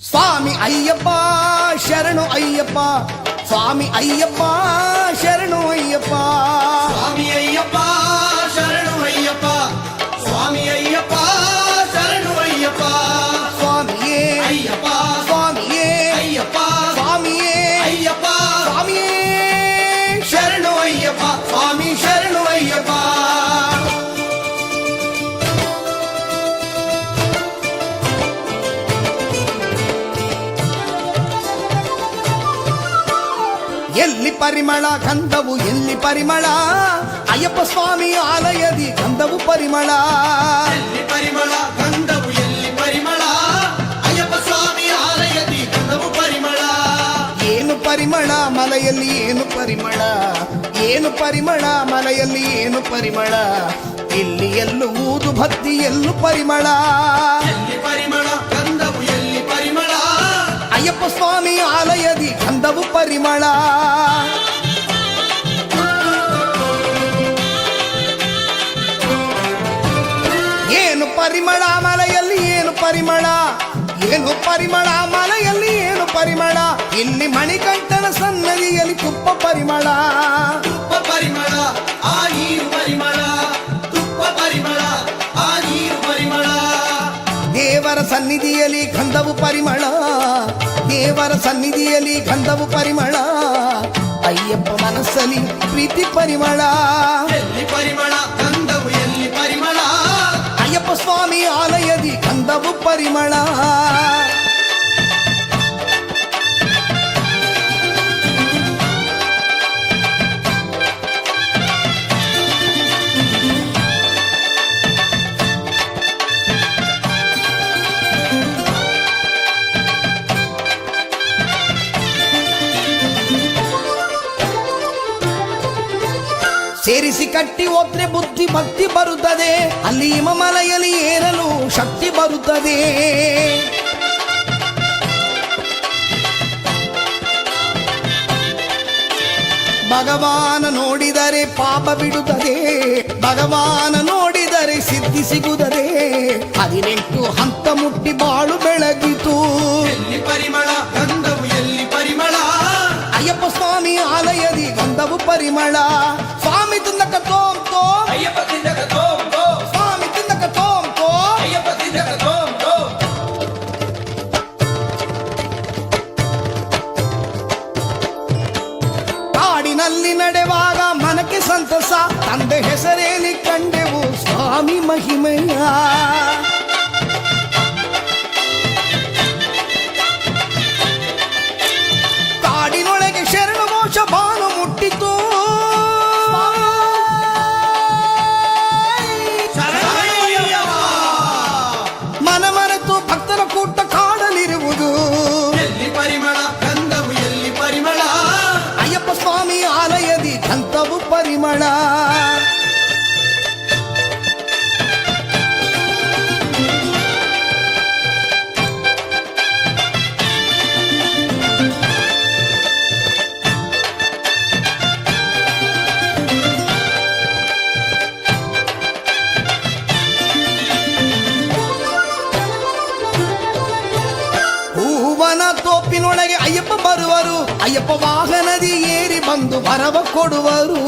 ಸ್ವಾಮಿ ಅಯ್ಯಪ್ಪ ಶರಣು ಅಯ್ಯಪ್ಪ ಸ್ವಾಮಿ ಅಯ್ಯಪ್ಪ ಶರಣು ಅಯ್ಯಪ್ಪ ಸ್ವಾಮಿ ಎಲ್ಲಿ ಪರಿಮಳ? ಗಂಧವು ಎಲ್ಲಿ ಪರಿಮಳ? ಅಯ್ಯಪ್ಪ ಸ್ವಾಮಿ ಆಲಯದಿ ಗಂಧವು ಪರಿಮಳ. ಎಲ್ಲಿ ಪರಿಮಳ? ಗಂಧವು ಎಲ್ಲಿ ಪರಿಮಳ? ಅಯ್ಯಪ್ಪ ಸ್ವಾಮಿ ಆಲಯದಿ ಗಂಧವು ಪರಿಮಳ. ಏನು ಪರಿಮಳ? ಮಲೆಯಲ್ಲಿ ಏನು ಪರಿಮಳ? ಏನು ಪರಿಮಳ? ಮಲೆಯಲ್ಲಿ ಏನು ಪರಿಮಳ? ಇಲ್ಲಿ ಎಲ್ಲೂ ಊದು ಭಕ್ತಿ ಎಲ್ಲೂ ಪರಿಮಳ. ಎಲ್ಲಿ ಪರಿಮಳ? ಗಂಧವು ಎಲ್ಲಿ ಪರಿಮಳ? ಅಯ್ಯಪ್ಪ ಸ್ವಾಮಿ ಆಲಯದಿ ಗಂಧವು ಪರಿಮಳ. ಏನು ಪರಿಮಳ ಮಲೆಯಲ್ಲಿ ಏನು ಪರಿಮಳ? ಏನು ಪರಿಮಳ ಮಲೆಯಲ್ಲಿ ಏನು ಪರಿಮಳ? ಇಲ್ಲಿ ಮಣಿಕಂಠನ ಸನ್ನದಿಯಲ್ಲಿ ತುಪ್ಪ ಪರಿಮಳ. ತುಪ್ಪ ಪರಿಮಳ ಆ ನೀರು ಪರಿಮಳ. ತುಪ್ಪ ಪರಿಮಳ ಆ ನೀರು ಪರಿಮಳ. ದೇವರ ಸನ್ನಿಧಿಯಲ್ಲಿ ಗಂಧವು ಪರಿಮಳ. ದೇವರ ಸನ್ನಿಧಿಯಲ್ಲಿ ಗಂಧವು ಪರಿಮಳ ಅಯ್ಯಪ್ಪ ಮನಸ್ಸಲ್ಲಿ ಪ್ರೀತಿ ಪರಿಮಳ ಎಲ್ಲಿ ಪರಿಮಳ ಗಂಧವು ಎಲ್ಲಿ ಪರಿಮಳ ಅಯ್ಯಪ್ಪ ಸ್ವಾಮಿ ಆಲಯದಿ ಗಂಧವು ಪರಿಮಳ ಸೇರಿಸಿ ಕಟ್ಟಿ ಹೋದ್ರೆ ಬುದ್ಧಿ ಭಕ್ತಿ ಬರುತ್ತದೆ. ಅಲ್ಲಿ ಹಿಮಮಲೆಯಲ್ಲಿ ಏರಲು ಶಕ್ತಿ ಬರುತ್ತದೆ. ಭಗವಾನ ನೋಡಿದರೆ ಪಾಪ ಬಿಡುತ್ತದೆ. ಭಗವಾನ ನೋಡಿದರೆ ಸಿದ್ಧಿ ಸಿಗುತ್ತದೆ. ಹದಿನೆಂಟು ಹಂತ ಮುಟ್ಟಿ ಬಾಳು ಬೆಳಗಿತು. ಎಲ್ಲಿ ಪರಿಮಳ? ಗಂಧವು ಎಲ್ಲಿ ಪರಿಮಳ? ಅಯ್ಯಪ್ಪ ಸ್ವಾಮಿ ಆಲಯದಿ ಗಂಧವು ಪರಿಮಳ. ಕಾಡಿನಲ್ಲಿ ನಡೆವಾಗ ಮನಕ್ಕೆ ಸಂತಸ ತಂದೆ ಹೆಸರೇಲಿ ಕಂಡೆವು ಸ್ವಾಮಿ ಮಹಿಮೆಯ ಗಂಧವು ಪರಿಮಳ ಅಯ್ಯಪ್ಪ ವಾಹನದಿ ಏರಿ ಬಂದು ವರವ ಕೊಡುವರು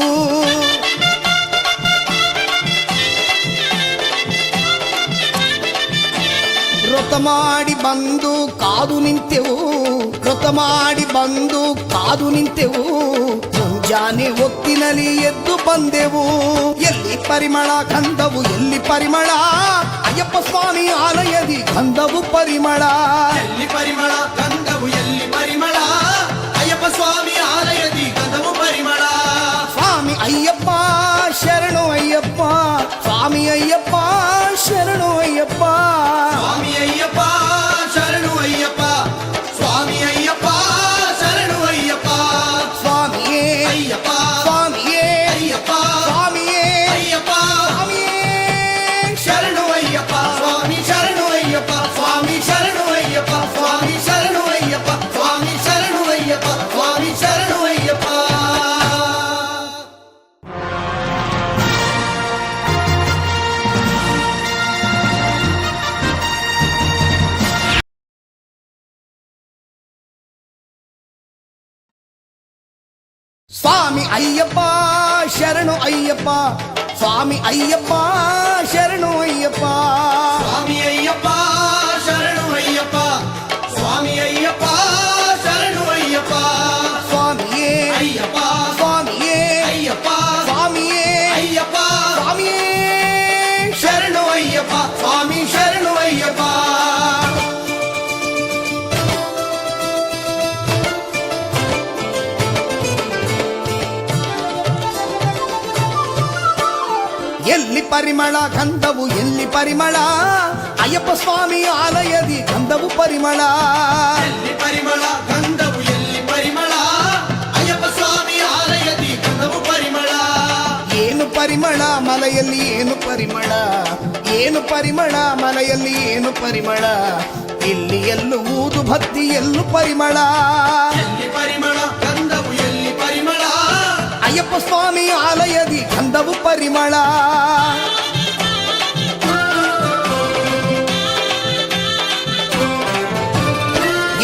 ವ್ರತ ಮಾಡಿ ಬಂದು ಕಾದು ನಿಂತೆವು ವ್ರತ ಮಾಡಿ ಬಂದು ಕಾದು ನಿಂತೆವು ಮುಂಜಾನೆ ಹೊತ್ತಿನಲ್ಲಿ ಎದ್ದು ಬಂದೆವು ಎಲ್ಲಿ ಪರಿಮಳ ಗಂಧವು ಎಲ್ಲಿ ಪರಿಮಳ ಅಯ್ಯಪ್ಪ ಸ್ವಾಮಿ ಆಲಯದಿ ಗಂಧವು ಪರಿಮಳ ಎಲ್ಲಿ ಪರಿಮಳ ಸ್ವಾಮಿ ಸ್ವಾಮಿ ಅಯ್ಯಪ್ಪ ಶರಣು ಅಯ್ಯಪ್ಪ ಸ್ವಾಮಿ ಅಯ್ಯಪ್ಪ ಶರಣು ಅಯ್ಯಪ್ಪ ಸ್ವಾಮಿ ಅಯ್ಯಪ್ಪ ಎಲ್ಲಿ ಪರಿಮಳ ಗಂಧವು ಎಲ್ಲಿ ಪರಿಮಳ? ಅಯ್ಯಪ್ಪ ಸ್ವಾಮಿ ಆಲಯದಿ ಗಂಧವು ಪರಿಮಳ. ಎಲ್ಲಿ ಪರಿಮಳ ಗಂಧವು ಎಲ್ಲಿ ಪರಿಮಳ? ಅಯ್ಯಪ್ಪ ಸ್ವಾಮಿ ಆಲಯದಿ ಗಂಧವು ಪರಿಮಳ. ಏನು ಪರಿಮಳ ಮಲೆಯಲ್ಲಿ ಏನು ಪರಿಮಳ? ಏನು ಪರಿಮಳ ಮಲೆಯಲ್ಲಿ ಏನು ಪರಿಮಳ? ಇಲ್ಲಿ ಎಲ್ಲೂ ಊದು ಭಕ್ತಿ ಎಲ್ಲೂ ಪರಿಮಳ ಪರಿಮಳ ಅಯ್ಯಪ್ಪ ಸ್ವಾಮಿ ಆಲಯದಿ ಗಂಧವು ಪರಿಮಳ.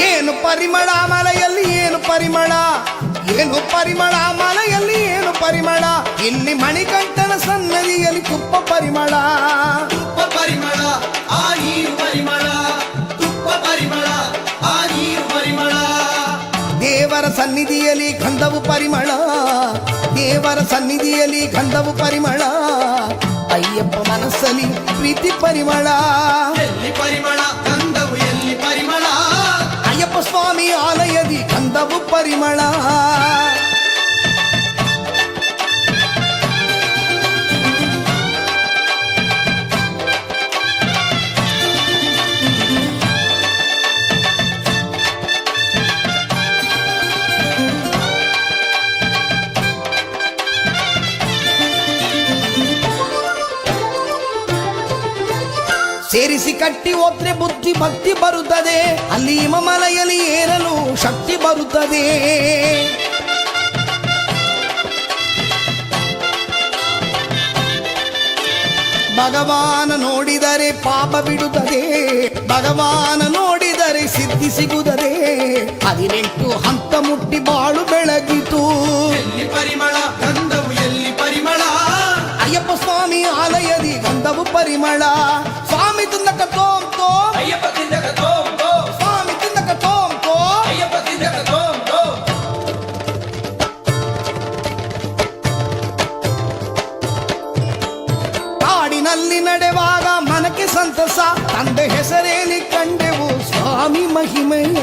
ಏನು ಪರಿಮಳ ಮಲೆಯಲ್ಲಿ ಏನು ಪರಿಮಳ? ಏನು ಪರಿಮಳ ಮಲೆಯಲ್ಲಿ ಏನು ಪರಿಮಳ? ಇಲ್ಲಿ ಮಣಿಕಂಠನ ಸನ್ನದಿಯಲ್ಲಿ ತುಪ್ಪ ಪರಿಮಳ. ತುಪ್ಪ ಪರಿಮಳ ಆ ನೀರು ಪರಿಮಳ. ತುಪ್ಪ ಪರಿಮಳ ಆ ನೀರು ಪರಿಮಳ. ದೇವರ ಸನ್ನಿಧಿಯಲ್ಲಿ ಗಂಧವು ಪರಿಮಳ. ದೇವರ ಸನ್ನಿಧಿಯಲ್ಲಿ ಗಂಧವು ಪರಿಮಳ ಅಯ್ಯಪ್ಪ ಮನಸ್ಸಲ್ಲಿ ಪ್ರೀತಿ ಪರಿಮಳ ಎಲ್ಲಿ ಪರಿಮಳ ಗಂಧವು ಎಲ್ಲಿ ಪರಿಮಳ ಅಯ್ಯಪ್ಪ ಸ್ವಾಮಿ ಆಲಯದಿ ಗಂಧವು ಪರಿಮಳ ಸೇರಿಸಿ ಕಟ್ಟಿ ಹೋದ್ರೆ ಬುದ್ಧಿ ಭಕ್ತಿ ಬರುತ್ತದೆ. ಅಲ್ಲಿ ಹಿಮಮಲೆಯಲ್ಲಿ ಏರಲು ಶಕ್ತಿ ಬರುತ್ತದೆ. ಭಗವಾನ ನೋಡಿದರೆ ಪಾಪ ಬಿಡುತ್ತದೆ. ಭಗವಾನ ನೋಡಿದರೆ ಸಿದ್ಧಿ ಸಿಗುತ್ತದೆ. ಹದಿನೆಂಟು ಹಂತ ಮುಟ್ಟಿ ಬಾಳು ಬೆಳಗಿತು. ಪರಿಮಳ ಗಂಧ ಅಯ್ಯಪ್ಪ ಸ್ವಾಮಿ ಆಲಯದಿ ಗಂಧವು ಪರಿಮಳ ಸ್ವಾಮಿ ತಿಂದಕ ತೋಂ ತೋಂ ಅಯ್ಯಪ್ಪ ತಿಂದಕ ತೋಂ ತೋಂ ಸ್ವಾಮಿ ತಿಂದಕ ತೋಂ ತೋಂ ಅಯ್ಯಪ್ಪ ತಿಂದಕ ತೋಂ ತೋಂ ಕಾಡಿನಲ್ಲಿ ನಡೆವಾಗ ಮನಕ್ಕೆ ಸಂತಸ ತಂದೆ ಹೆಸರೇಲಿ ಕಂಡೆವು ಸ್ವಾಮಿ ಮಹಿಮೆಯ